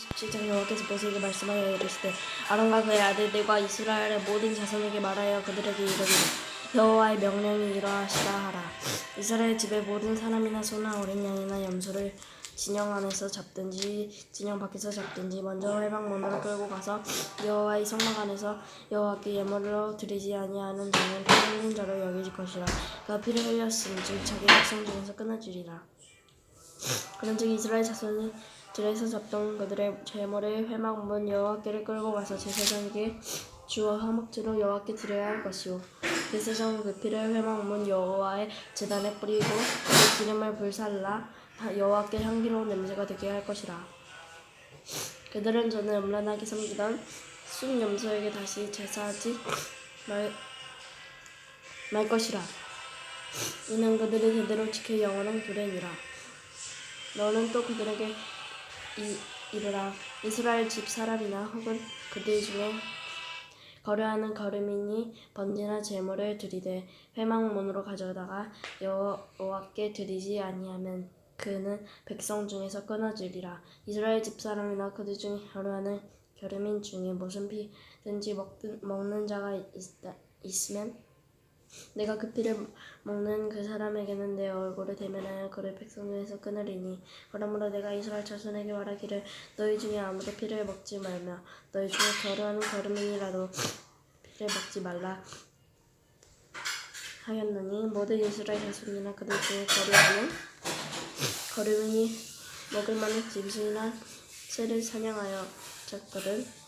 17장 여호와께서 모세에게 말씀하여 이르시되 아론과 그의 아들들과 이스라엘의 모든 자손에게 말하여 그들에게 이르기를 여호와의 명령이 이러하시다 하라. 이스라엘 집의 모든 사람이나 소나 어린 양이나 염소를 진영 안에서 잡든지 진영 밖에서 잡든지 먼저 회방문으로 끌고 가서 여호와의 성막 안에서 여호와께 예물로 드리지 아니하는 자는 피 흘린 자로 여길 것이라. 그가 피를 흘렸은즉 자기 백성 중에서 끊어지리라. 그런즉 이스라엘 자손이 들에서 잡던 그들의 재물을 회막문 여호와께를 끌고 가서 제사장에게 주어 화목제로 여호와께 드려야 할 것이요 제사장은 그 피를 회막문 여호와의 제단에 뿌리고 그 기름을 불살라 여호와께 향기로운 냄새가 되게 할 것이라. 그들은 전에 음란하게 섬기던 순 염소에게 다시 제사하지 말, 말 것이라. 이는 그들이 제대로 지킬 영원한 규례니라. 너는 또 그들에게 이, 이르라 이스라엘 집 사람이나 혹은 그들 중에 거래하는 거름이니 번제나 제물을 드리되 회막문으로 가져다가 여호와께 드리지 아니하면 그는 백성 중에서 끊어지리라. 이스라엘 집 사람이나 그들 중에 거래하는 거름인 중에 무슨 피든지 먹든, 먹는 자가 있다, 있으면 내가 그 피를 먹는 그 사람에게는 내 얼굴을 대면하여 그를 백성 중에서 끊으리니 그러므로 내가 이스라엘 자손에게 말하기를 너희 중에 아무도 피를 먹지 말며 너희 중에 거류하는 거름이라도 피를 먹지 말라 하였느니 모든 이스라엘 자손이나 그들 중에 거류하는 거름이 먹을 만한 짐승이나 새를 사냥하여 잡거든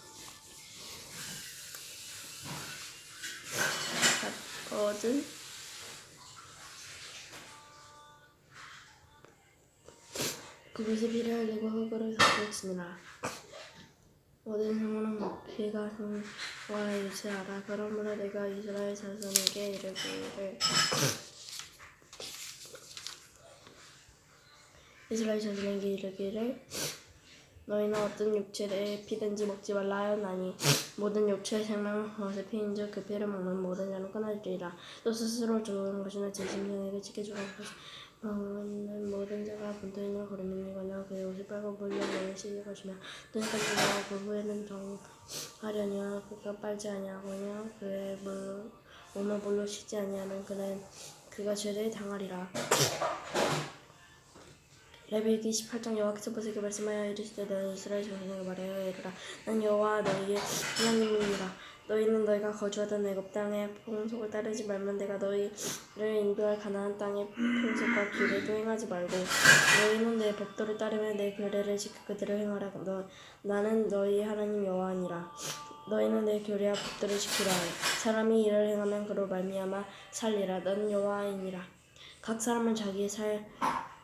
잡거든 그것이 피를 흘리고 흙으로 덮을지니라 모든 생물은 피가 성과 일치하라. 그러므로 내가 이스라엘 자손에게 이르기를. 이스라엘 자손에게 이르기를 너희는 어떤 육체의 피든지 먹지 말라 하였나니 모든 육체의 생명은 무엇의 피인즉 그 피를 먹는 모든 자는 끊어지리라. 또 스스로 죽은 것이나 제 심령에게 지켜주는 것이 먹는 모든 자가 분토있는 거름이니거나 그의 옷이 빨고 물려 너를 씻을 것이며 나고 그 후에는 정하려니와 그가 빨지 아니하거냐 그의 물, 몸을 물로 씻지 아니하면 그는 그가 죄를 당하리라 레위기 18장 여호와께서 모세에게 말씀하여 이르시되 너는 이스라엘 자손에게 말하여 이르라. 난 여호와 너희의 하나님이니라. 너희는 너희가 거주하던 애굽 땅의 풍속을 따르지 말면 내가 너희를 인도할 가나안 땅의 풍속과 규례도 행하지 말고 너희는 내 법도를 따르며 내 규례를 지켜 그들을 행하라 너, 나는 너희 하나님 여호와니라. 너희는 내 규례와 법도를 지키라. 사람이 이를 행하면 그로 말미암아 살리라. 나는 여호와이니라. 각 사람은 자기의 살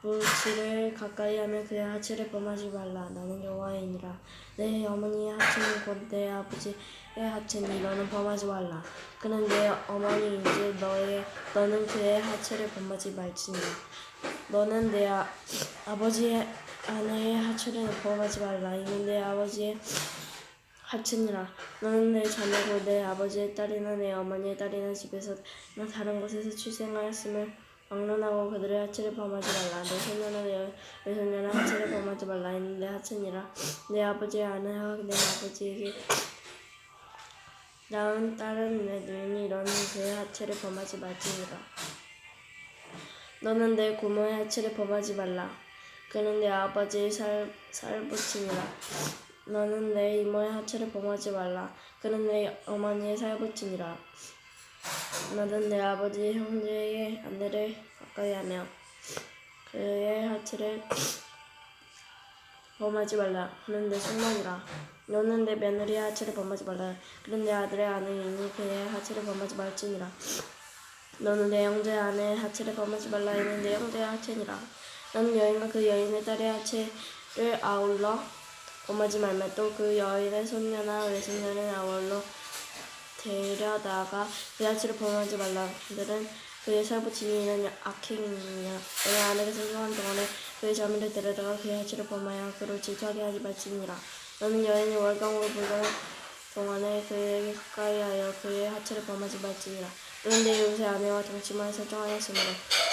부치를 가까이 하면 그의 하체를 범하지 말라. 나는 여호와이니라. 내 어머니의 하체는 곧 내 아버지의 하체니 너는 범하지 말라. 그는 내 어머니인지 너의 너는 그의 하체를 범하지 말지니라. 너는 내 아, 아버지의 아내의 하체를 범하지 말라. 이는 내 아버지의 하체니라. 너는 내 자녀고 내 아버지의 딸이나 내 어머니의 딸이나 집에서 나 다른 곳에서 출생하였음을 막론하고 그들의 하체를 범하지 말라. 내 손녀나 내 외손녀나 하체를 범하지 말라. 이는 내 하체니라. 내 아버지의 아내와 내 아버지에게 낳은 딸은 내 누이니 너는 그의 하체를 범하지 말지니라. 너는 내 고모의 하체를 범하지 말라. 그는 내 아버지의 살, 살붙이니라. 너는 내 이모의 하체를 범하지 말라. 그는 내 어머니의 살붙이니라. 너는 내 아버지 형제의 아내를 가까이 하며 그의 하체를 범하지 말라. 내 숙모니라. 너는 내 며느리의 하체를 범하지 말라. 그는 내 아들의 아내이니 그의 하체를 범하지 말지니라. 너는 내 형제의 아내의 하체를 범하지 말라. 이는 내 형제의 하체니라. 너는 여인과 그 여인의 딸의 하체를 아울러 범하지 말며 또 그 여인의 손녀나 외손녀는 아울러 데려다가 그 야치를 범하지 말라. 그들은 그의 살부치니는 악행이니라. 너의 아내가 생성한 동안에 그의 자매를 데려다가 그의 야치를 범하여 그를 질투하게 하지 말지니라. 너는 여인이 월광으로 불던 동안에 그에게 가까이하여 그의 하체를 범하지 말지니라. 너는 내 이웃의 아내와 동침을 설정하였으므로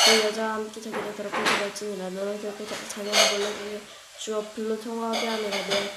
그 여자와 함께 자기를 더럽히지 말지니라. 너는 결코 자녀를 몰라주게 주어 불로 통하게 하느라 내